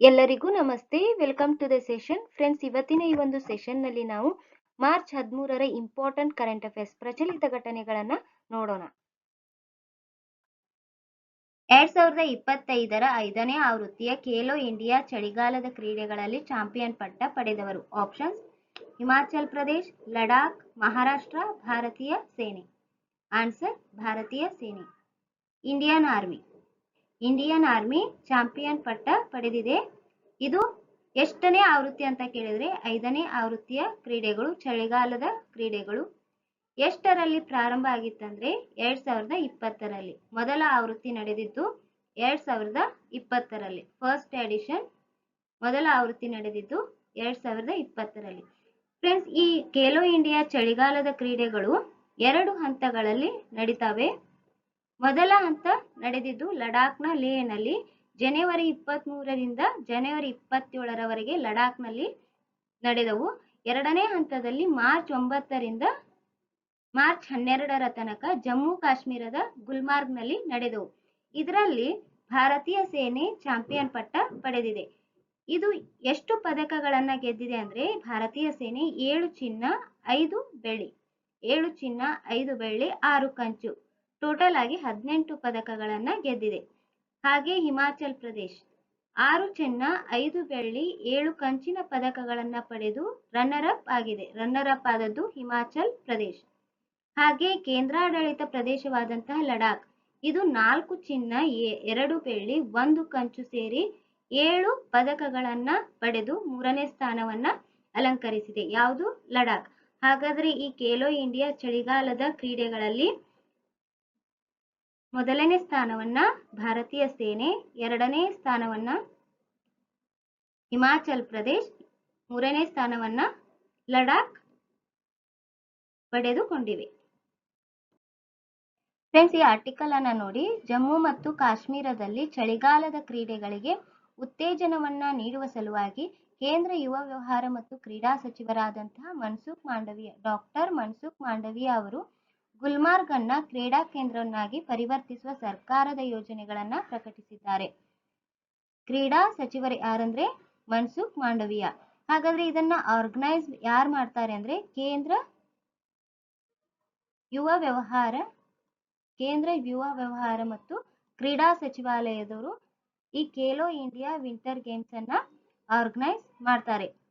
ಎಲ್ಲರಿಗೂ ನಮಸ್ತೆ. Welcome to the session friends ಇವತ್ತಿನ ಈ ಒಂದು ಸೆಷನ್ನಲ್ಲಿ ನಾವು ಮಾರ್ಚ್ ಹದಿಮೂರರ ಇಂಪಾರ್ಟೆಂಟ್ ಕರೆಂಟ್ ಅಫೇರ್ಸ್ ಪ್ರಚಲಿತ ಘಟನೆಗಳನ್ನ ನೋಡೋಣ. ಎರಡ್ ಸಾವಿರದ ಇಪ್ಪತ್ತೈದರ ಐದನೇ ಆವೃತ್ತಿಯ ಖೇಲೋ ಇಂಡಿಯಾ ಚಳಿಗಾಲದ ಕ್ರೀಡೆಗಳಲ್ಲಿ ಚಾಂಪಿಯನ್ ಪಟ್ಟ ಪಡೆದವರು. ಆಪ್ಷನ್ಸ್ ಹಿಮಾಚಲ್ ಪ್ರದೇಶ್, ಲಡಾಖ್, ಮಹಾರಾಷ್ಟ್ರ, ಭಾರತೀಯ ಸೇನೆ. ಆನ್ಸರ್ ಭಾರತೀಯ ಸೇನೆ. Indian army Indian army champion ಪಟ್ಟ ಪಡೆದಿದೆ. ಇದು ಎಷ್ಟನೇ ಆವೃತ್ತಿ ಅಂತ ಕೇಳಿದ್ರೆ ಐದನೇ ಆವೃತ್ತಿಯ ಕ್ರೀಡೆಗಳು, ಚಳಿಗಾಲದ ಕ್ರೀಡೆಗಳು. ಎಷ್ಟರಲ್ಲಿ ಪ್ರಾರಂಭ ಆಗಿತ್ತಂದ್ರೆ ಎರಡ್ ಸಾವಿರದ ಇಪ್ಪತ್ತರಲ್ಲಿ. ಮೊದಲ ಆವೃತ್ತಿ ನಡೆದಿದ್ದು ಎರಡ್ ಸಾವಿರದ ಇಪ್ಪತ್ತರಲ್ಲಿ. ಫಸ್ಟ್ ಎಡಿಷನ್ ಮೊದಲ ಆವೃತ್ತಿ ನಡೆದಿದ್ದು ಎರಡ್ ಸಾವಿರದ ಇಪ್ಪತ್ತರಲ್ಲಿ. ಫ್ರೆಂಡ್ಸ್ ಈ ಖೇಲೋ ಇಂಡಿಯಾ ಚಳಿಗಾಲದ ಕ್ರೀಡೆಗಳು ಎರಡು ಹಂತಗಳಲ್ಲಿ ನಡೀತವೆ. ಮೊದಲ ಹಂತ ನಡೆದಿದ್ದು ಲಡಾಖ್ನ ಲೇಹ್ನಲ್ಲಿ ಜನವರಿ ಇಪ್ಪತ್ತ್ ಮೂರರಿಂದ ಜನವರಿ ಇಪ್ಪತ್ತೇಳರವರೆಗೆ ಲಡಾಖ್ನಲ್ಲಿ ನಡೆದವು. ಎರಡನೇ ಹಂತದಲ್ಲಿ ಮಾರ್ಚ್ ಒಂಬತ್ತರಿಂದ ಮಾರ್ಚ್ ಹನ್ನೆರಡರ ತನಕ ಜಮ್ಮು ಕಾಶ್ಮೀರದ ಗುಲ್ಮಾರ್ಗ್ನಲ್ಲಿ ನಡೆದವು. ಇದರಲ್ಲಿ ಭಾರತೀಯ ಸೇನೆ ಚಾಂಪಿಯನ್ ಪಟ್ಟ ಪಡೆದಿದೆ. ಇದು ಎಷ್ಟು ಪದಕಗಳನ್ನು ಗೆದ್ದಿದೆ ಅಂದ್ರೆ ಭಾರತೀಯ ಸೇನೆ ಏಳು ಚಿನ್ನ, ಐದು ಬೆಳ್ಳಿ, ಏಳು ಚಿನ್ನ, ಐದು ಬೆಳ್ಳಿ, ಆರು ಕಂಚು. ಟೋಟಲ್ ಆಗಿ ಹದಿನೆಂಟು ಪದಕಗಳನ್ನ ಗೆದ್ದಿದೆ. ಹಾಗೆ ಹಿಮಾಚಲ್ ಪ್ರದೇಶ್. ಆರು ಚಿನ್ನ, ಐದು ಬೆಳ್ಳಿ, ಏಳು ಕಂಚಿನ ಪದಕಗಳನ್ನ ಪಡೆದು ರನ್ನರ್ ಅಪ್ ಆಗಿದೆ. ರನ್ನರ್ ಅಪ್ ಆದದ್ದು ಹಿಮಾಚಲ್ ಪ್ರದೇಶ್. ಹಾಗೆ ಕೇಂದ್ರಾಡಳಿತ ಪ್ರದೇಶವಾದಂತಹ ಲಡಾಖ್. ಇದು ನಾಲ್ಕು ಚಿನ್ನ ಎರಡು ಬೆಳ್ಳಿ, ಒಂದು ಕಂಚು ಸೇರಿ ಏಳು ಪದಕಗಳನ್ನ ಪಡೆದು ಮೂರನೇ ಸ್ಥಾನವನ್ನ ಅಲಂಕರಿಸಿದೆ. ಯಾವುದು? ಲಡಾಖ್. ಹಾಗಾದ್ರೆ ಈ ಖೇಲೋ ಇಂಡಿಯಾ ಚಳಿಗಾಲದ ಕ್ರೀಡೆಗಳಲ್ಲಿ ಮೊದಲನೇ ಸ್ಥಾನವನ್ನ ಭಾರತೀಯ ಸೇನೆ, ಎರಡನೇ ಸ್ಥಾನವನ್ನ ಹಿಮಾಚಲ್ ಪ್ರದೇಶ್, ಮೂರನೇ ಸ್ಥಾನವನ್ನ ಲಡಾಖ್ ಪಡೆದುಕೊಂಡಿವೆ. ಫ್ರೆಂಡ್ಸ್ ಈ ಆರ್ಟಿಕಲ್ ಅನ್ನ ನೋಡಿ, ಜಮ್ಮು ಮತ್ತು ಕಾಶ್ಮೀರದಲ್ಲಿ ಚಳಿಗಾಲದ ಕ್ರೀಡೆಗಳಿಗೆ ಉತ್ತೇಜನವನ್ನ ನೀಡುವ ಸಲುವಾಗಿ ಕೇಂದ್ರ ಯುವ ವ್ಯವಹಾರ ಮತ್ತು ಕ್ರೀಡಾ ಸಚಿವರಾದಂತಹ ಮನ್ಸುಖ್ ಮಾಂಡವಿಯ ಡಾಕ್ಟರ್ ಮನ್ಸುಖ್ ಮಾಂಡವಿಯ ಅವರು ಗುಲ್ಮಾರ್ಗ್ ಅನ್ನ ಕ್ರೀಡಾ ಕೇಂದ್ರವನ್ನಾಗಿ ಪರಿವರ್ತಿಸುವ ಸರ್ಕಾರದ ಯೋಜನೆಗಳನ್ನ ಪ್ರಕಟಿಸಿದ್ದಾರೆ. ಕ್ರೀಡಾ ಸಚಿವರು ಯಾರಂದ್ರೆ ಮನ್ಸುಖ್ ಮಾಂಡವೀಯ. ಹಾಗಾದ್ರೆ ಇದನ್ನ ಆರ್ಗನೈಸ್ ಯಾರು ಮಾಡ್ತಾರೆ ಅಂದ್ರೆ ಕೇಂದ್ರ ಯುವ ವ್ಯವಹಾರ, ಕೇಂದ್ರ ಯುವ ವ್ಯವಹಾರ ಮತ್ತು ಕ್ರೀಡಾ ಸಚಿವಾಲಯದವರು ಈ ಖೇಲೋ ಇಂಡಿಯಾ ವಿಂಟರ್ ಗೇಮ್ಸ್ ಅನ್ನ ಆರ್ಗನೈಸ್ ಮಾಡ್ತಾರೆ.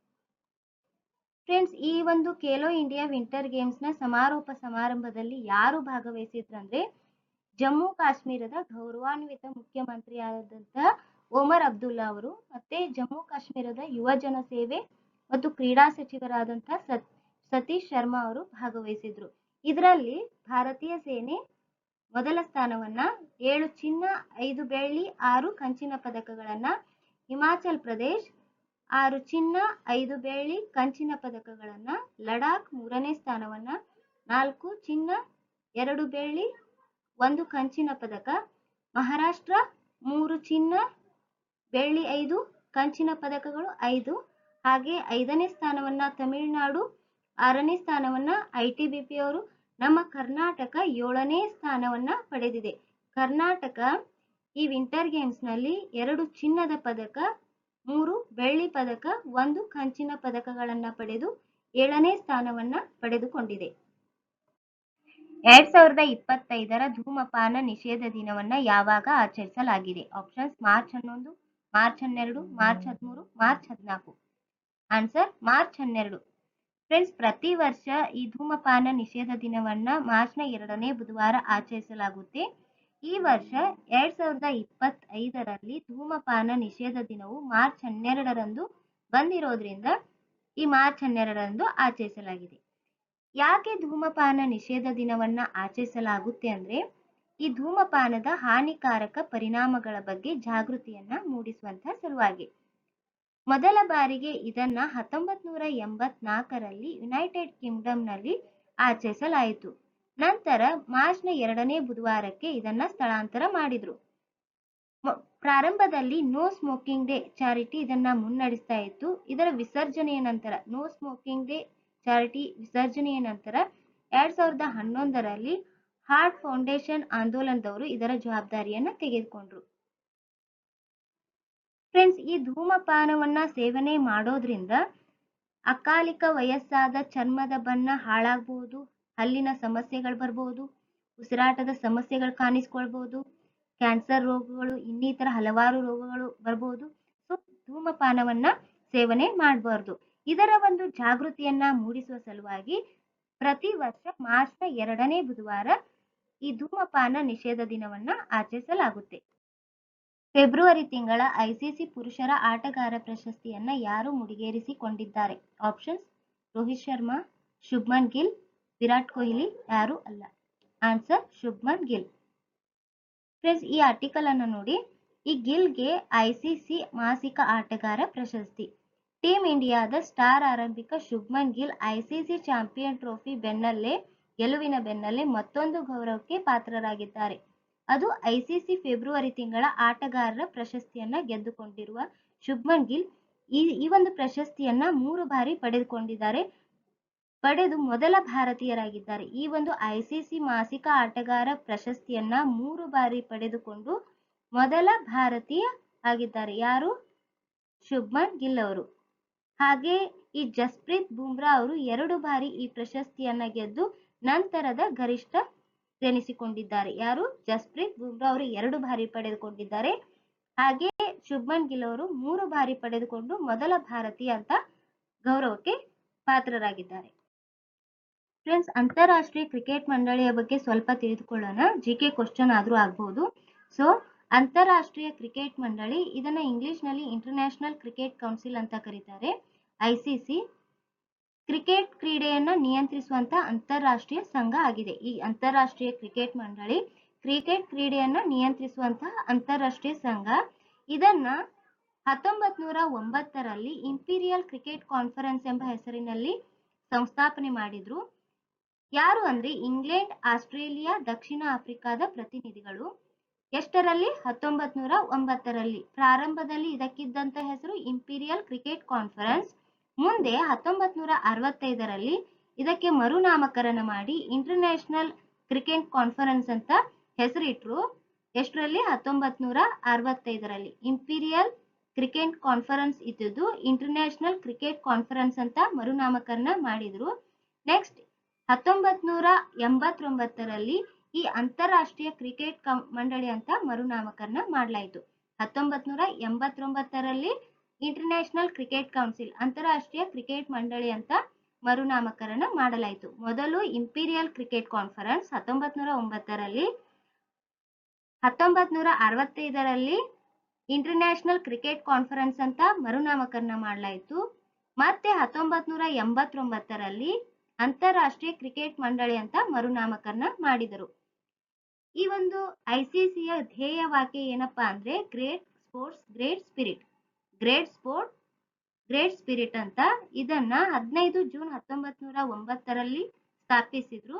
ಫ್ರೆಂಡ್ಸ್ ಈ ಒಂದು ಖೇಲೋ ಇಂಡಿಯಾ ವಿಂಟರ್ ಗೇಮ್ಸ್ನ ಸಮಾರೋಪ ಸಮಾರಂಭದಲ್ಲಿ ಯಾರು ಭಾಗವಹಿಸಿದ್ರಂದ್ರೆ ಜಮ್ಮು ಕಾಶ್ಮೀರದ ಗೌರವಾನ್ವಿತ ಮುಖ್ಯಮಂತ್ರಿಯಾದಂಥ ಒಮರ್ ಅಬ್ದುಲ್ಲಾ ಅವರು ಮತ್ತೆ ಜಮ್ಮು ಕಾಶ್ಮೀರದ ಯುವಜನ ಸೇವೆ ಮತ್ತು ಕ್ರೀಡಾ ಸಚಿವರಾದಂಥ ಸತ್, ಸತೀಶ್ ಶರ್ಮಾ ಅವರು ಭಾಗವಹಿಸಿದ್ರು. ಇದರಲ್ಲಿ ಭಾರತೀಯ ಸೇನೆ ಮೊದಲ ಸ್ಥಾನವನ್ನ ಏಳು ಚಿನ್ನ, ಐದು ಬೆಳ್ಳಿ, ಆರು ಕಂಚಿನ ಪದಕಗಳನ್ನ ಹಿಮಾಚಲ್ ಪ್ರದೇಶ್ ಆರು ಚಿನ್ನ, ಐದು ಬೆಳ್ಳಿ, ಕಂಚಿನ ಪದಕಗಳನ್ನು ಲಡಾಖ್ ಮೂರನೇ ಸ್ಥಾನವನ್ನ, ನಾಲ್ಕು ಚಿನ್ನ, ಎರಡು ಬೆಳ್ಳಿ, ಒಂದು ಕಂಚಿನ ಪದಕ, ಮಹಾರಾಷ್ಟ್ರ ಮೂರು ಚಿನ್ನ, ಬೆಳ್ಳಿ ಐದು, ಕಂಚಿನ ಪದಕಗಳು ಐದು, ಹಾಗೆ ಐದನೇ ಸ್ಥಾನವನ್ನ ತಮಿಳುನಾಡು, ಆರನೇ ಸ್ಥಾನವನ್ನ ಐ ಟಿ ಬಿ ಪಿಯವರು ನಮ್ಮ ಕರ್ನಾಟಕ ಏಳನೇ ಸ್ಥಾನವನ್ನ ಪಡೆದಿದೆ. ಕರ್ನಾಟಕ ಈ ವಿಂಟರ್ ಗೇಮ್ಸ್ನಲ್ಲಿ ಎರಡು ಚಿನ್ನದ ಪದಕ ಮೂರು ಬೆಳ್ಳಿ ಪದಕ, ಒಂದು ಕಂಚಿನ ಪದಕಗಳನ್ನ ಪಡೆದು ಏಳನೇ ಸ್ಥಾನವನ್ನ ಪಡೆದುಕೊಂಡಿದೆ. ಎರಡ್ ಸಾವಿರದ ಇಪ್ಪತ್ತೈದರ ಧೂಮಪಾನ ನಿಷೇಧ ದಿನವನ್ನ ಯಾವಾಗ ಆಚರಿಸಲಾಗಿದೆ? ಆಪ್ಷನ್ಸ್ ಮಾರ್ಚ್ ಹನ್ನೊಂದು, ಮಾರ್ಚ್ ಹನ್ನೆರಡು, ಮಾರ್ಚ್ ಹದಿಮೂರು, ಮಾರ್ಚ್ ಹದಿನಾಲ್ಕು. ಆನ್ಸರ್ ಮಾರ್ಚ್ ಹನ್ನೆರಡು. ಫ್ರೆಂಡ್ಸ್ ಪ್ರತಿ ವರ್ಷ ಈ ಧೂಮಪಾನ ನಿಷೇಧ ದಿನವನ್ನ ಮಾರ್ಚ್ನ ಎರಡನೇ ಬುಧವಾರ ಆಚರಿಸಲಾಗುತ್ತೆ. ಈ ವರ್ಷ ಎರಡ್ ಸಾವಿರದ ಇಪ್ಪತ್ತೈದರಲ್ಲಿ ಧೂಮಪಾನ ನಿಷೇಧ ದಿನವು ಮಾರ್ಚ್ ಹನ್ನೆರಡರಂದು ಬಂದಿರೋದ್ರಿಂದ ಈ ಮಾರ್ಚ್ ಹನ್ನೆರಡರಂದು ಆಚರಿಸಲಾಗಿದೆ. ಯಾಕೆ ಧೂಮಪಾನ ನಿಷೇಧ ದಿನವನ್ನ ಆಚರಿಸಲಾಗುತ್ತೆ ಅಂದ್ರೆ ಈ ಧೂಮಪಾನದ ಹಾನಿಕಾರಕ ಪರಿಣಾಮಗಳ ಬಗ್ಗೆ ಜಾಗೃತಿಯನ್ನ ಮೂಡಿಸುವಂತಹ ಸಲುವಾಗಿ. ಮೊದಲ ಬಾರಿಗೆ ಇದನ್ನ ಹತ್ತೊಂಬತ್ ನೂರ ಎಂಬತ್ನಾಲ್ಕರಲ್ಲಿ ಯುನೈಟೆಡ್ ಕಿಂಗ್ಡಮ್ನಲ್ಲಿ ಆಚರಿಸಲಾಯಿತು. ನಂತರ ಮಾರ್ಚ್ನ ಎರಡನೇ ಬುಧವಾರಕ್ಕೆ ಇದನ್ನ ಸ್ಥಳಾಂತರ ಮಾಡಿದ್ರು. ಪ್ರಾರಂಭದಲ್ಲಿ ನೋ ಸ್ಮೋಕಿಂಗ್ ಡೇ ಚಾರಿಟಿ ಇದನ್ನ ಮುನ್ನಡೆಸ್ತಾ ಇತ್ತು. ಇದರ ವಿಸರ್ಜನೆಯ ನಂತರ, ನೋ ಸ್ಮೋಕಿಂಗ್ ಡೇ ಚಾರಿಟಿ ವಿಸರ್ಜನೆಯ ನಂತರ ಎರಡ್ ಸಾವಿರದ ಹನ್ನೊಂದರಲ್ಲಿ ಹಾರ್ಟ್ ಫೌಂಡೇಶನ್ ಆಂದೋಲನದವರು ಇದರ ಜವಾಬ್ದಾರಿಯನ್ನ ತೆಗೆದುಕೊಂಡ್ರು. ಫ್ರೆಂಡ್ಸ್, ಈ ಧೂಮಪಾನವನ್ನ ಸೇವನೆ ಮಾಡೋದ್ರಿಂದ ಅಕಾಲಿಕ ವಯಸ್ಸಾದ ಚರ್ಮದ ಬಣ್ಣ ಹಾಳಾಗಬಹುದು ಹಲ್ಲಿನ ಸಮಸ್ಯೆಗಳು ಬರ್ಬೋದು, ಉಸಿರಾಟದ ಸಮಸ್ಯೆಗಳು ಕಾಣಿಸ್ಕೊಳ್ಬಹುದು ಕ್ಯಾನ್ಸರ್ ರೋಗಗಳು, ಇನ್ನಿತರ ಹಲವಾರು ರೋಗಗಳು ಬರ್ಬೋದು. ಸೊ ಧೂಮಪಾನವನ್ನ ಸೇವನೆ ಮಾಡಬಾರ್ದು. ಇದರ ಒಂದು ಜಾಗೃತಿಯನ್ನ ಮೂಡಿಸುವ ಸಲುವಾಗಿ ಪ್ರತಿ ವರ್ಷ ಮಾರ್ಚ್ನ ಎರಡನೇ ಬುಧವಾರ ಈ ಧೂಮಪಾನ ನಿಷೇಧ ದಿನವನ್ನ ಆಚರಿಸಲಾಗುತ್ತೆ. ಫೆಬ್ರವರಿ ತಿಂಗಳ ಐಸಿಸಿ ಪುರುಷರ ಆಟಗಾರ ಪ್ರಶಸ್ತಿಯನ್ನ ಯಾರು ಮುಡಿಗೇರಿಸಿಕೊಂಡಿದ್ದಾರೆ? ಆಪ್ಷನ್ಸ್ ರೋಹಿತ್ ಶರ್ಮಾ, ಶುಭ್ಮನ್ ಗಿಲ್ ವಿರಾಟ್ ಕೊಹ್ಲಿ ಯಾರು ಅಲ್ಲ. ಆನ್ಸರ್ ಶುಭ್ಮನ್ ಗಿಲ್. ಫ್ರೆಂಡ್ಸ್ ಈ ಆರ್ಟಿಕಲ್ ಅನ್ನು ನೋಡಿ. ಈ ಗಿಲ್ಗೆ ಐಸಿಸಿ ಮಾಸಿಕ ಆಟಗಾರ ಪ್ರಶಸ್ತಿ. ಟೀಮ್ ಇಂಡಿಯಾದ ಸ್ಟಾರ್ ಆರಂಭಿಕ Shubman Gill ICC champion trophy ಬೆನ್ನಲ್ಲೇ, ಗೆಲುವಿನ ಬೆನ್ನಲ್ಲೇ ಮತ್ತೊಂದು ಗೌರವಕ್ಕೆ ಪಾತ್ರರಾಗಿದ್ದಾರೆ. ಅದು ಐಸಿಸಿ ಫೆಬ್ರವರಿ ತಿಂಗಳ ಆಟಗಾರರ ಪ್ರಶಸ್ತಿಯನ್ನ ಗೆದ್ದುಕೊಂಡಿರುವ ಶುಭ್ಮನ್ ಗಿಲ್ ಈ ಈ ಒಂದು ಪ್ರಶಸ್ತಿಯನ್ನ ಮೂರು ಬಾರಿ ಪಡೆದುಕೊಂಡಿದ್ದಾರೆ. ಪಡೆದು ಮೊದಲ ಭಾರತೀಯರಾಗಿದ್ದಾರೆ. ಈ ಒಂದು ಐಸಿಸಿ ಮಾಸಿಕ ಆಟಗಾರ ಪ್ರಶಸ್ತಿಯನ್ನ ಮೂರು ಬಾರಿ ಪಡೆದುಕೊಂಡು ಮೊದಲ ಭಾರತೀಯ ಆಗಿದ್ದಾರೆ. ಯಾರು? ಶುಭ್ಮನ್ ಗಿಲ್ ಅವರು. ಹಾಗೆ ಈ ಜಸ್ಪ್ರೀತ್ ಬುಮ್ರಾ ಅವರು ಎರಡು ಬಾರಿ ಈ ಪ್ರಶಸ್ತಿಯನ್ನ ಗೆದ್ದು ನಂತರದ ಗರಿಷ್ಠ ಎನಿಸಿಕೊಂಡಿದ್ದಾರೆ. ಯಾರು? ಜಸ್ಪ್ರೀತ್ ಬುಮ್ರಾ ಅವರು ಎರಡು ಬಾರಿ ಪಡೆದುಕೊಂಡಿದ್ದಾರೆ. ಹಾಗೆ ಶುಭ್ಮನ್ ಗಿಲ್ ಅವರು ಮೂರು ಬಾರಿ ಪಡೆದುಕೊಂಡು ಮೊದಲ ಭಾರತೀಯ ಅಂತ ಗೌರವಕ್ಕೆ ಪಾತ್ರರಾಗಿದ್ದಾರೆ. ಫ್ರೆಂಡ್ಸ್ ಅಂತಾರಾಷ್ಟ್ರೀಯ ಕ್ರಿಕೆಟ್ ಮಂಡಳಿಯ ಬಗ್ಗೆ ಸ್ವಲ್ಪ ತಿಳಿದುಕೊಳ್ಳೋಣ. ಜಿ ಕೆ ಕ್ವಶನ್ ಆದರೂ ಆಗ್ಬೋದು. ಸೊ ಅಂತಾರಾಷ್ಟ್ರೀಯ ಕ್ರಿಕೆಟ್ ಮಂಡಳಿ ಇದನ್ನು ಇಂಗ್ಲಿಷ್ನಲ್ಲಿ ಇಂಟರ್ನ್ಯಾಷನಲ್ ಕ್ರಿಕೆಟ್ ಕೌನ್ಸಿಲ್ ಅಂತ ಕರೀತಾರೆ. ಐಸಿಸಿ ಕ್ರಿಕೆಟ್ ಕ್ರೀಡೆಯನ್ನು ನಿಯಂತ್ರಿಸುವಂಥ ಅಂತಾರಾಷ್ಟ್ರೀಯ ಸಂಘ ಆಗಿದೆ. ಈ ಅಂತಾರಾಷ್ಟ್ರೀಯ ಕ್ರಿಕೆಟ್ ಮಂಡಳಿ ಕ್ರಿಕೆಟ್ ಕ್ರೀಡೆಯನ್ನು ನಿಯಂತ್ರಿಸುವಂತಹ ಅಂತಾರಾಷ್ಟ್ರೀಯ ಸಂಘ. ಇದನ್ನ ಹತ್ತೊಂಬತ್ ನೂರ ಒಂಬತ್ತರಲ್ಲಿ ಇಂಪೀರಿಯಲ್ ಕ್ರಿಕೆಟ್ ಕಾನ್ಫರೆನ್ಸ್ ಎಂಬ ಹೆಸರಿನಲ್ಲಿ ಸಂಸ್ಥಾಪನೆ ಮಾಡಿದ್ರು. ಯಾರು ಅಂದ್ರೆ ಇಂಗ್ಲೆಂಡ್, ಆಸ್ಟ್ರೇಲಿಯಾ, ದಕ್ಷಿಣ ಆಫ್ರಿಕಾದ ಪ್ರತಿನಿಧಿಗಳು. ಎಷ್ಟರಲ್ಲಿ? ಹತ್ತೊಂಬತ್ ನೂರ ಒಂಬತ್ತರಲ್ಲಿ. ಪ್ರಾರಂಭದಲ್ಲಿ ಇದಕ್ಕಿದ್ದಂತ ಹೆಸರು ಇಂಪೀರಿಯಲ್ ಕ್ರಿಕೆಟ್ ಕಾನ್ಫರೆನ್ಸ್ ಮುಂದೆ ಹತ್ತೊಂಬತ್ ನೂರ ಅರವತ್ತೈದರಲ್ಲಿ ಇದಕ್ಕೆ ಮರುನಾಮಕರಣ ಮಾಡಿ ಇಂಟರ್ನ್ಯಾಷನಲ್ ಕ್ರಿಕೆಟ್ ಕಾನ್ಫರೆನ್ಸ್ ಅಂತ ಹೆಸರಿಟ್ರು. ಎಷ್ಟರಲ್ಲಿ? ಹತ್ತೊಂಬತ್ ನೂರ ಅರವತ್ತೈದರಲ್ಲಿ. ಇಂಪೀರಿಯಲ್ ಕ್ರಿಕೆಟ್ ಕಾನ್ಫರೆನ್ಸ್ ಇದ್ದುದು ಇಂಟರ್ನ್ಯಾಷನಲ್ ಕ್ರಿಕೆಟ್ ಕಾನ್ಫರೆನ್ಸ್ ಅಂತ ಮರುನಾಮಕರಣ ಮಾಡಿದ್ರು. ನೆಕ್ಸ್ಟ್ ಹತ್ತೊಂಬತ್ ನೂರ ಎಂಬತ್ತೊಂಬತ್ತರಲ್ಲಿ ಈ ಅಂತಾರಾಷ್ಟ್ರೀಯ ಕ್ರಿಕೆಟ್ ಮಂಡಳಿ ಅಂತ ಮರುನಾಮಕರಣ ಮಾಡಲಾಯಿತು. ಹತ್ತೊಂಬತ್ ನೂರ ಎಂಬತ್ತೊಂಬತ್ತರಲ್ಲಿ ಇಂಟರ್ನ್ಯಾಷನಲ್ ಕ್ರಿಕೆಟ್ ಕೌನ್ಸಿಲ್, ಅಂತಾರಾಷ್ಟ್ರೀಯ ಕ್ರಿಕೆಟ್ ಮಂಡಳಿ ಅಂತ ಮರುನಾಮಕರಣ ಮಾಡಲಾಯಿತು. ಮೊದಲು ಇಂಪೀರಿಯಲ್ ಕ್ರಿಕೆಟ್ ಕಾನ್ಫರೆನ್ಸ್ ಹತ್ತೊಂಬತ್ ನೂರ ಒಂಬತ್ತರಲ್ಲಿ ಹತ್ತೊಂಬತ್ ನೂರ ಅರವತ್ತೈದರಲ್ಲಿ ಇಂಟರ್ನ್ಯಾಷನಲ್ ಕ್ರಿಕೆಟ್ ಕಾನ್ಫರೆನ್ಸ್ ಅಂತ ಮರುನಾಮಕರಣ ಮಾಡಲಾಯಿತು. ಮತ್ತೆ ಹತ್ತೊಂಬತ್ ನೂರ ಎಂಬತ್ತೊಂಬತ್ತರಲ್ಲಿ ಅಂತಾರಾಷ್ಟ್ರೀಯ ಕ್ರಿಕೆಟ್ ಮಂಡಳಿ ಅಂತ ಮರುನಾಮಕರಣ ಮಾಡಿದರು. ಈ ಒಂದು ಐಸಿಸಿಯ ಧ್ಯೇಯ ವಾಕ್ಯ ಏನಪ್ಪಾ ಅಂದ್ರೆ great sports, great spirit. Great sport, great spirit ಅಂತ ಇದನ್ನ ಹದಿನೈದು ಜೂನ್ ಹತ್ತೊಂಬತ್ ನೂರ ಒಂಬತ್ತರಲ್ಲಿ ಸ್ಥಾಪಿಸಿದ್ರು.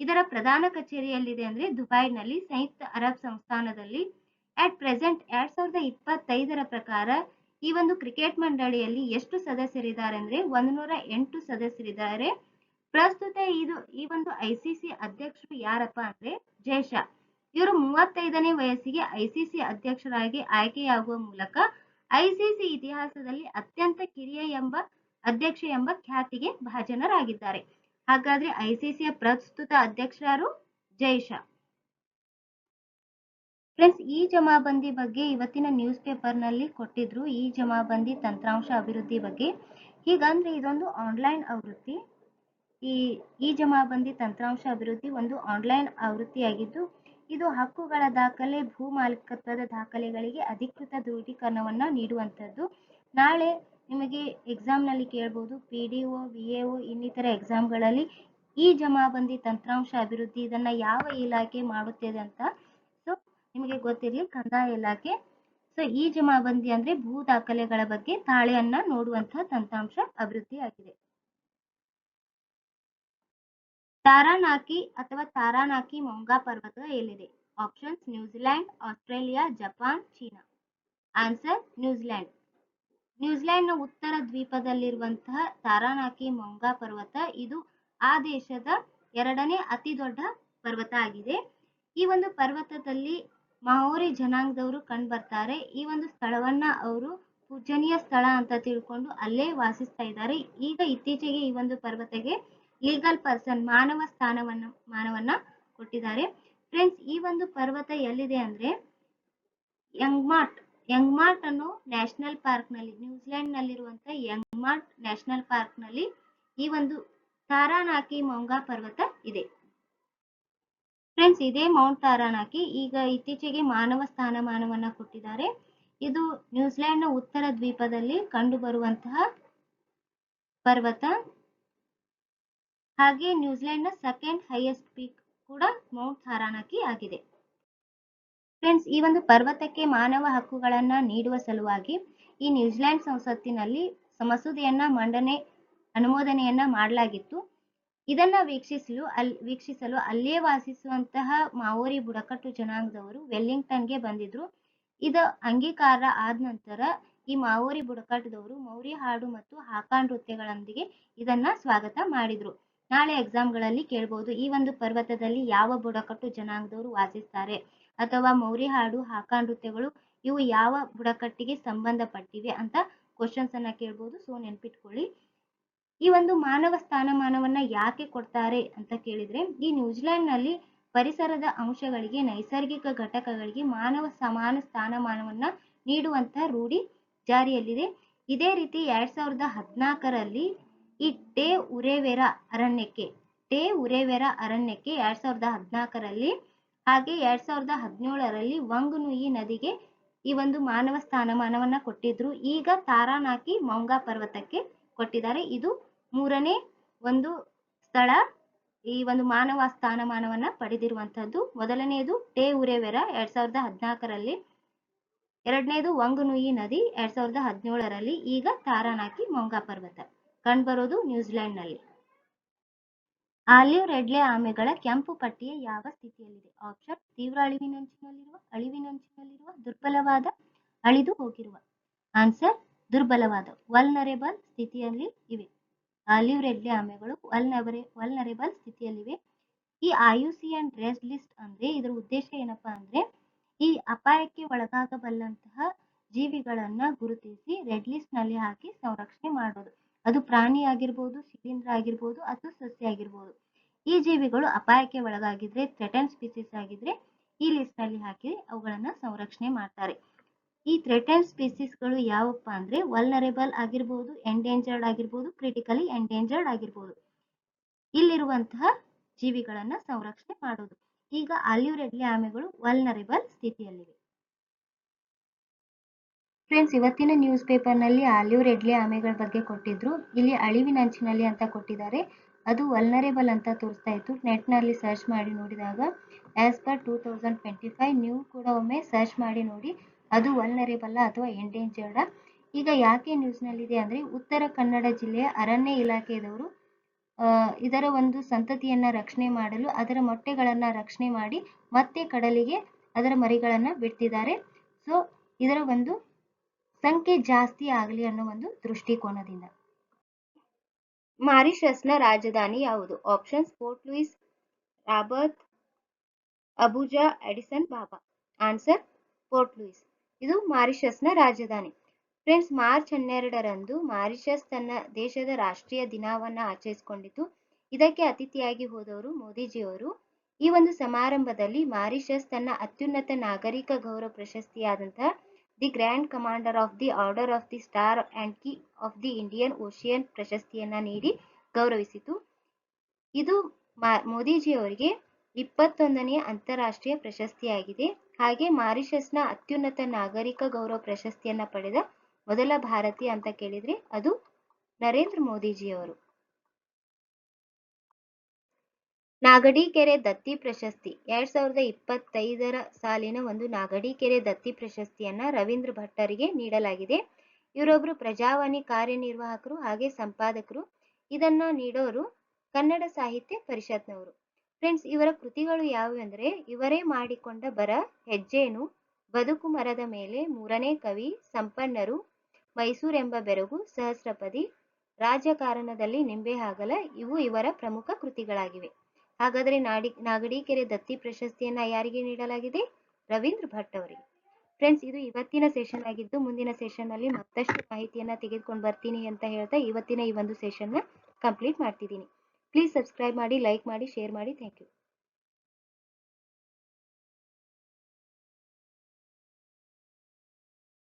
ಇದರ ಪ್ರಧಾನ ಕಚೇರಿಯಲ್ಲಿದೆ ಅಂದ್ರೆ ದುಬೈನಲ್ಲಿ ಸಂಯುಕ್ತ ಅರಬ್ ಸಂಸ್ಥಾನದಲ್ಲಿ. ಅಟ್ ಪ್ರೆಸೆಂಟ್ ಎರಡ್ ಸಾವಿರದ ಇಪ್ಪತ್ತೈದರ ಪ್ರಕಾರ ಈ ಒಂದು ಕ್ರಿಕೆಟ್ ಮಂಡಳಿಯಲ್ಲಿ ಎಷ್ಟು ಸದಸ್ಯರಿದ್ದಾರೆ ಅಂದ್ರೆ ಒಂದನೂರ ಎಂಟು ಸದಸ್ಯರಿದ್ದಾರೆ. ಪ್ರಸ್ತುತ ಇದು, ಈ ಒಂದು ಐಸಿಸಿ ಅಧ್ಯಕ್ಷರು ಯಾರಪ್ಪ ಅಂದ್ರೆ ಜಯಶಾ. ಇವರು ಮೂವತ್ತೈದನೇ ವಯಸ್ಸಿಗೆ ಐಸಿಸಿ ಅಧ್ಯಕ್ಷರಾಗಿ ಆಯ್ಕೆಯಾಗುವ ಮೂಲಕ ಐಸಿಸಿ ಇತಿಹಾಸದಲ್ಲಿ ಅತ್ಯಂತ ಕಿರಿಯ ಎಂಬ ಅಧ್ಯಕ್ಷ ಎಂಬ ಖ್ಯಾತಿಗೆ ಭಾಜನರಾಗಿದ್ದಾರೆ. ಹಾಗಾದ್ರೆ ಐಸಿಸಿಯ ಪ್ರಸ್ತುತ ಅಧ್ಯಕ್ಷರು ಜೈಶಾ ಫ್ರೆಂಡ್ಸ್, ಈ ಜಮಾಬಂದಿ ಬಗ್ಗೆ ಇವತ್ತಿನ ನ್ಯೂಸ್ ಪೇಪರ್ನಲ್ಲಿ ಕೊಟ್ಟಿದ್ರು ಈ ಜಮಾಬಂದಿ ತಂತ್ರಾಂಶ ಅಭಿವೃದ್ಧಿ ಬಗ್ಗೆ. ಹೀಗಂದ್ರೆ ಇದೊಂದು ಆನ್ಲೈನ್ ಆವೃತ್ತಿ. ಈ ಈ ಜಮಾಬಂದಿ ತಂತ್ರಾಂಶ ಅಭಿವೃದ್ಧಿ ಒಂದು ಆನ್ಲೈನ್ ಆವೃತ್ತಿಯಾಗಿದ್ದು, ಇದು ಹಕ್ಕುಗಳ ದಾಖಲೆ, ಭೂ ಮಾಲೀಕತ್ವದ ದಾಖಲೆಗಳಿಗೆ ಅಧಿಕೃತ ದೃಢೀಕರಣವನ್ನು ನೀಡುವಂಥದ್ದು. ನಾಳೆ ನಿಮಗೆ ಎಕ್ಸಾಮ್ನಲ್ಲಿ ಕೇಳ್ಬೋದು, P D O, V A O, ಇನ್ನಿತರ ಎಕ್ಸಾಮ್ಗಳಲ್ಲಿ ಈ ಜಮಾಬಂದಿ ತಂತ್ರಾಂಶ ಅಭಿವೃದ್ಧಿ ಇದನ್ನು ಯಾವ ಇಲಾಖೆ ಮಾಡುತ್ತಿದೆ ಅಂತ ಸೊ, ನಿಮಗೆ ಗೊತ್ತಿರಲಿ, ಕಂದಾಯ ಇಲಾಖೆ. ಸೊ, ಈ ಜಮಾಬಂದಿ ಅಂದ್ರೆ ಭೂ ದಾಖಲೆಗಳ ಬಗ್ಗೆ ತಾಳೆಯನ್ನು ನೋಡುವಂತಹ ತಂತ್ರಾಂಶ ಅಭಿವೃದ್ಧಿ ಆಗಿದೆ ತಾರಾನಾಕಿ ಅಥವಾ ತಾರಾನಾಕಿ ಮೊಂಗಾ ಪರ್ವತ ಎಲ್ಲಿದೆ? Options New Zealand Australia Japan China answer New Zealand ನ್ಯೂಜಿಲ್ಯಾಂಡ್ನ ಉತ್ತರ ದ್ವೀಪದಲ್ಲಿರುವಂತಹ ತಾರಾನಾಕಿ ಮೊಂಗಾ ಪರ್ವತ ಇದು ಆ ದೇಶದ ಎರಡನೇ ಅತಿ ದೊಡ್ಡ ಪರ್ವತ ಆಗಿದೆ. ಈ ಒಂದು ಪರ್ವತದಲ್ಲಿ ಮಾವೋರಿ ಜನಾಂಗದವರು ಕಂಡು ಬರ್ತಾರೆ ಈ ಒಂದು ಸ್ಥಳವನ್ನ ಅವರು ಪೂಜನೀಯ ಸ್ಥಳ ಅಂತ ತಿಳ್ಕೊಂಡು ಅಲ್ಲೇ ವಾಸಿಸ್ತಾ ಇದ್ದಾರೆ. ಈಗ ಇತ್ತೀಚೆಗೆ ಈ ಒಂದು ಪರ್ವತಕ್ಕೆ ಲೀಗಲ್ ಪರ್ಸನ್ ಮಾನವ ಸ್ಥಾನವನ್ನ, ಮಾನವನ್ನ ಕೊಟ್ಟಿದ್ದಾರೆ. ಫ್ರೆಂಡ್ಸ್ ಈ ಒಂದು ಪರ್ವತ ಎಲ್ಲಿದೆ ಅಂದ್ರೆ ಯಂಗ್ಮಾರ್ಟ್ ಯಂಗ್ಮಾರ್ಟ್ ಅನ್ನೋ ನ್ಯಾಷನಲ್ ಪಾರ್ಕ್ನಲ್ಲಿ ನ್ಯೂಜಿಲೆಂಡ್ ನಲ್ಲಿರುವಂತ ಯಂಗ್ಮಾರ್ಟ್ ನ್ಯಾಷನಲ್ ಪಾರ್ಕ್ನಲ್ಲಿ ಈ ಒಂದು ತಾರಾನಾಕಿ ಮೌಂಗಾ ಪರ್ವತ ಇದೆ. ಫ್ರೆಂಡ್ಸ್ ಇದೇ ಮೌಂಟ್ ತಾರಾನಾಕಿ ಈಗ ಇತ್ತೀಚೆಗೆ ಮಾನವ ಸ್ಥಾನಮಾನವನ್ನ ಕೊಟ್ಟಿದ್ದಾರೆ. ಇದು ನ್ಯೂಜಿಲೆಂಡ್ನ ಉತ್ತರ ದ್ವೀಪದಲ್ಲಿ ಕಂಡುಬರುವಂತಹ ಪರ್ವತ. ಹಾಗೆ ನ್ಯೂಜಿಲೆಂಡ್ನ ಸೆಕೆಂಡ್ ಹೈಯೆಸ್ಟ್ ಪೀಕ್ ಕೂಡ ಮೌಂಟ್ ಹಾರಾನಕಿ ಆಗಿದೆ. ಫ್ರೆಂಡ್ಸ್ ಈ ಒಂದು ಪರ್ವತಕ್ಕೆ ಮಾನವ ಹಕ್ಕುಗಳನ್ನ ನೀಡುವ ಸಲುವಾಗಿ ಈ ನ್ಯೂಜಿಲೆಂಡ್ ಸಂಸತ್ತಿನಲ್ಲಿ ಮಸೂದೆಯನ್ನ ಮಂಡನೆ, ಅನುಮೋದನೆಯನ್ನ ಮಾಡಲಾಗಿತ್ತು. ಇದನ್ನ ವೀಕ್ಷಿಸಲು ಅಲ್ಲಿ ವೀಕ್ಷಿಸಲು ಅಲ್ಲೇ ವಾಸಿಸುವಂತಹ ಮಾವೋರಿ ಬುಡಕಟ್ಟು ಜನಾಂಗದವರು ವೆಲ್ಲಿಂಗ್ಟನ್ಗೆ ಬಂದಿದ್ರು. ಇದು ಅಂಗೀಕಾರ ಆದ ನಂತರ ಈ ಮಾವೋರಿ ಬುಡಕಟ್ಟದವರು ಮೌರಿ ಹಾಡು ಮತ್ತು ಹಾಕಾ ನೃತ್ಯಗಳೊಂದಿಗೆ ಇದನ್ನ ಸ್ವಾಗತ ಮಾಡಿದ್ರು. ನಾಳೆ ಎಕ್ಸಾಮ್ಗಳಲ್ಲಿ ಕೇಳ್ಬೋದು. ಈ ಒಂದು ಪರ್ವತದಲ್ಲಿ ಯಾವ ಬುಡಕಟ್ಟು ಜನಾಂಗದವರು ವಾಸಿಸ್ತಾರೆ? ಅಥವಾ ಮೌರಿ ಹಾಡು, ಹಾಕಾ ನೃತ್ಯಗಳು, ಇವು ಯಾವ ಬುಡಕಟ್ಟಿಗೆ ಸಂಬಂಧಪಟ್ಟಿವೆ ಅಂತ ಕ್ವಶನ್ಸ್ ಅನ್ನ ಕೇಳ್ಬೋದು. ಸೊ ನೆನ್ಪಿಟ್ಕೊಳ್ಳಿ. ಈ ಒಂದು ಮಾನವ ಸ್ಥಾನಮಾನವನ್ನ ಯಾಕೆ ಕೊಡ್ತಾರೆ ಅಂತ ಕೇಳಿದ್ರೆ, ಈ ನ್ಯೂಜಿಲೆಂಡ್ನಲ್ಲಿ ಪರಿಸರದ ಅಂಶಗಳಿಗೆ, ನೈಸರ್ಗಿಕ ಘಟಕಗಳಿಗೆ ಮಾನವ ಸಮಾನ ಸ್ಥಾನಮಾನವನ್ನ ನೀಡುವಂತಹ ರೂಢಿ ಜಾರಿಯಲ್ಲಿದೆ. ಇದೇ ರೀತಿ ಎರಡ್ ಸಾವಿರದ ಹದಿನಾಲ್ಕರಲ್ಲಿ ಈ ಟೇ ಉರೇವೆರ ಅರಣ್ಯಕ್ಕೆ, ಟೇ ಉರೇವೆರ ಅರಣ್ಯಕ್ಕೆ ಎರಡ್ ಸಾವಿರದ ಹದಿನಾಲ್ಕರಲ್ಲಿ ಹಾಗೆ ಎರಡ್ ಸಾವಿರದ ಹದಿನೇಳರಲ್ಲಿ ವಂಗನುಯಿ ನದಿಗೆ ಈ ಒಂದು ಮಾನವ ಸ್ಥಾನಮಾನವನ್ನ ಕೊಟ್ಟಿದ್ರು. ಈಗ ತಾರಾನಾಕಿ ಮೌಂಗಾ ಪರ್ವತಕ್ಕೆ ಕೊಟ್ಟಿದ್ದಾರೆ. ಇದು ಮೂರನೇ ಒಂದು ಸ್ಥಳ. ಈ ಒಂದು ಮಾನವ ಸ್ಥಾನಮಾನವನ್ನ ಪಡೆದಿರುವಂತಹದ್ದು ಮೊದಲನೆಯದು ಟೇ ಉರೇವೆರ ಎರಡ್ ಸಾವಿರದ ಹದಿನಾಲ್ಕರಲ್ಲಿ ಎರಡನೇದು ವಂಗನುಯಿ ನದಿ ಎರಡ್ ಸಾವಿರದ ಹದಿನೇಳರಲ್ಲಿ, ಈಗ ತಾರಾನಾಕಿ ಮೌಂಗಾ ಪರ್ವತ. ಕಂಡುಬರೋದು ನ್ಯೂಜಿಲೆಂಡ್ನಲ್ಲಿ ಆಲಿವ್ ರೆಡ್ಲೆ ಆಮೆಗಳ ಕೆಂಪು ಪಟ್ಟಿಯ ಯಾವ ಸ್ಥಿತಿಯಲ್ಲಿದೆ? ಆಪ್ಷನ್, ತೀವ್ರ ಅಳಿವಿನಂಚಿನಲ್ಲಿರುವ ಅಳಿವಿನಂಚಿನಲ್ಲಿರುವ ದುರ್ಬಲವಾದ, ಅಳಿದು ಹೋಗಿರುವ. ಆನ್ಸರ್, ದುರ್ಬಲವಾದ, ವಲ್ನರೇಬಲ್ ಸ್ಥಿತಿಯಲ್ಲಿ ಇವೆ. ಆಲಿವ್ ರೆಡ್ಲೆ ಆಮೆಗಳು ವಲ್ನಬರೆ ವಲ್ನರೇಬಲ್ ಸ್ಥಿತಿಯಲ್ಲಿವೆ. ಈ ಐಯುಸಿಎನ್ ರೆಡ್ ಲಿಸ್ಟ್ ಅಂದ್ರೆ ಇದರ ಉದ್ದೇಶ ಏನಪ್ಪಾ ಅಂದ್ರೆ, ಈ ಅಪಾಯಕ್ಕೆ ಒಳಗಾಗಬಲ್ಲಂತಹ ಜೀವಿಗಳನ್ನ ಗುರುತಿಸಿ ರೆಡ್ ಲಿಸ್ಟ್ನಲ್ಲಿ ಹಾಕಿ ಸಂರಕ್ಷಣೆ ಮಾಡೋದು. ಅದು ಪ್ರಾಣಿ ಆಗಿರ್ಬೋದು, ಶಿಲೀಂಧ್ರ ಆಗಿರ್ಬೋದು, ಅಥವಾ ಸಸ್ಯ ಆಗಿರ್ಬೋದು. ಈ ಜೀವಿಗಳು ಅಪಾಯಕ್ಕೆ ಒಳಗಾಗಿದ್ರೆ ಥ್ರೆಟನ್ ಸ್ಪೀಸೀಸ್ ಆಗಿದ್ರೆ ಈ ಲಿಸ್ಟ್ ಅಲ್ಲಿ ಹಾಕಿ ಅವುಗಳನ್ನ ಸಂರಕ್ಷಣೆ ಮಾಡ್ತಾರೆ. ಈ ಥ್ರೆಟನ್ ಸ್ಪೀಸೀಸ್ಗಳು ಯಾವಪ್ಪ ಅಂದ್ರೆ ವಲ್ನರೇಬಲ್ ಆಗಿರ್ಬೋದು ಎಂಡೇಂಜರ್ಡ್ ಆಗಿರ್ಬೋದು ಕ್ರಿಟಿಕಲಿ ಎಂಡೇಂಜರ್ಡ್ ಆಗಿರ್ಬೋದು. ಇಲ್ಲಿರುವಂತಹ ಜೀವಿಗಳನ್ನ ಸಂರಕ್ಷಣೆ ಮಾಡೋದು. ಈಗ ಆಲಿವ್ ರೆಡ್ಲಿ ಆಮೆಗಳು ವಲ್ನರೇಬಲ್ ಸ್ಥಿತಿಯಲ್ಲಿವೆ. ಫ್ರೆಂಡ್ಸ್ ಇವತ್ತಿನ ನ್ಯೂಸ್ ಪೇಪರ್ನಲ್ಲಿ ಆಲಿವ್ ರೆಡ್ಲಿ ಆಮೆಗಳ ಬಗ್ಗೆ ಕೊಟ್ಟಿದ್ರು. ಇಲ್ಲಿ ಅಳಿವಿನಂಚಿನಲ್ಲಿ ಅಂತ ಕೊಟ್ಟಿದ್ದಾರೆ. ಅದು ವಲ್ನರೇಬಲ್ ಅಂತ ತೋರಿಸ್ತಾ ಇತ್ತು. ನೆಟ್ನಲ್ಲಿ ಸರ್ಚ್ ಮಾಡಿ ನೋಡಿದಾಗ as per two thousand twenty five ನೀವು ಕೂಡ ಒಮ್ಮೆ ಸರ್ಚ್ ಮಾಡಿ ನೋಡಿ. ಅದು ವಲ್ನರೇಬಲ್ ಅಥವಾ ಎಂಡೇಂಜರ್ಡ ಈಗ ಯಾಕೆ ನ್ಯೂಸ್ನಲ್ಲಿದೆ ಅಂದರೆ, ಉತ್ತರ ಕನ್ನಡ ಜಿಲ್ಲೆಯ ಅರಣ್ಯ ಇಲಾಖೆಯವರು ಇದರ ಒಂದು ಸಂತತಿಯನ್ನ ರಕ್ಷಣೆ ಮಾಡಲು, ಅದರ ಮೊಟ್ಟೆಗಳನ್ನು ರಕ್ಷಣೆ ಮಾಡಿ ಮತ್ತೆ ಕಡಲಿಗೆ ಅದರ ಮರಿಗಳನ್ನು ಬಿಡ್ತಿದ್ದಾರೆ. ಸೊ ಇದರ ಒಂದು ಸಂಖ್ಯೆ ಜಾಸ್ತಿ ಆಗಲಿ ಅನ್ನೋ ಒಂದು ದೃಷ್ಟಿಕೋನದಿಂದ. ಮಾರಿಷಸ್ನ ರಾಜಧಾನಿ ಯಾವುದು? ಆಪ್ಷನ್ಸ್ ಪೋರ್ಟ್ ಲೂಯಿಸ್ ರಾಬರ್ತ್ ಅಬುಜಾ, ಎಡಿಸನ್, ಬಾಬಾ. Answer port Louis. ಇದು ಮಾರಿಷಸ್ನ ರಾಜಧಾನಿ. ಫ್ರೆಂಡ್ಸ್, ಮಾರ್ಚ್ ಹನ್ನೆರಡರಂದು ಮಾರಿಷಸ್ ತನ್ನ ದೇಶದ ರಾಷ್ಟ್ರೀಯ ದಿನವನ್ನ ಆಚರಿಸಿಕೊಂಡಿತು. ಇದಕ್ಕೆ ಅತಿಥಿಯಾಗಿ ಹೋದವರು ಮೋದಿಜಿಯವರು. ಈ ಒಂದು ಸಮಾರಂಭದಲ್ಲಿ ಮಾರಿಷಸ್ ತನ್ನ ಅತ್ಯುನ್ನತ ನಾಗರಿಕ ಗೌರವ ಪ್ರಶಸ್ತಿಯಾದಂತಹ the Grand Commander of the Order of the Star and Key of the Indian Ocean ಪ್ರಶಸ್ತಿಯನ್ನ ನೀಡಿ ಗೌರವಿಸಿತು. ಇದು ಮೋದಿಜಿಯವರಿಗೆ ಇಪ್ಪತ್ತೊಂದನೇ ಅಂತಾರಾಷ್ಟ್ರೀಯ ಪ್ರಶಸ್ತಿಯಾಗಿದೆ. ಹಾಗೆ ಮಾರಿಷಸ್ನ ಅತ್ಯುನ್ನತ ನಾಗರಿಕ ಗೌರವ ಪ್ರಶಸ್ತಿಯನ್ನ ಪಡೆದ ಮೊದಲ ಭಾರತೀಯ ಅಂತ ಕೇಳಿದ್ರೆ ಅದು ನರೇಂದ್ರ ಮೋದಿಜಿಯವರು. ನಾಗಡಿಕೆರೆ ದತ್ತಿ ಪ್ರಶಸ್ತಿ. ಎರಡ್ ಸಾವಿರದ ಇಪ್ಪತ್ತೈದರ ಸಾಲಿನ ಒಂದು ನಾಗಡಿಕೆರೆ ದತ್ತಿ ಪ್ರಶಸ್ತಿಯನ್ನ ರವೀಂದ್ರ ಭಟ್ಟರಿಗೆ ನೀಡಲಾಗಿದೆ. ಇವರೊಬ್ರು ಪ್ರಜಾವಾಣಿ ಕಾರ್ಯನಿರ್ವಾಹಕರು ಹಾಗೆ ಸಂಪಾದಕರು. ಇದನ್ನ ನೀಡೋರು ಕನ್ನಡ ಸಾಹಿತ್ಯ ಪರಿಷತ್ನವರು. ಫ್ರೆಂಡ್ಸ್, ಇವರ ಕೃತಿಗಳು ಯಾವುವು ಅಂದರೆ, ಇವರೇ ಮಾಡಿಕೊಂಡ ಬರ ಹೆಜ್ಜೇನು ಬದುಕು ಮರದ ಮೇಲೆ ಮೂರನೇ ಕವಿ ಸಂಪನ್ನರು ಮೈಸೂರೆಂಬ ಬೆರಗು ಸಹಸ್ರಪದಿ ರಾಜಕಾರಣದಲ್ಲಿ ನಿಂಬೆ ಹಾಗಲ ಇವು ಇವರ ಪ್ರಮುಖ ಕೃತಿಗಳಾಗಿವೆ. ಹಾಗಾದರೆ ನಾಡಿ, ನಾಗಡಿಕೆರೆ ದತ್ತಿ ಪ್ರಶಸ್ತಿಯನ್ನ ಯಾರಿಗೆ ನೀಡಲಾಗಿದೆ? ರವೀಂದ್ರ ಭಟ್ ಅವರಿಗೆ. ಫ್ರೆಂಡ್ಸ್ ಇದು ಇವತ್ತಿನ ಸೆಷನ್ ಆಗಿದ್ದು ಮುಂದಿನ ಸೆಷನ್ ಅಲ್ಲಿ ಮತ್ತಷ್ಟು ಮಾಹಿತಿಯನ್ನ ತೆಗೆದುಕೊಂಡು ಬರ್ತೀನಿ ಅಂತ ಹೇಳ್ತಾ ಇವತ್ತಿನ ಈ ಒಂದು ಸೆಷನ್ನ ಕಂಪ್ಲೀಟ್ ಮಾಡ್ತಿದ್ದೀನಿ. ಪ್ಲೀಸ್ ಸಬ್ಸ್ಕ್ರೈಬ್ ಮಾಡಿ ಲೈಕ್ ಮಾಡಿ ಶೇರ್ ಮಾಡಿ. Thank you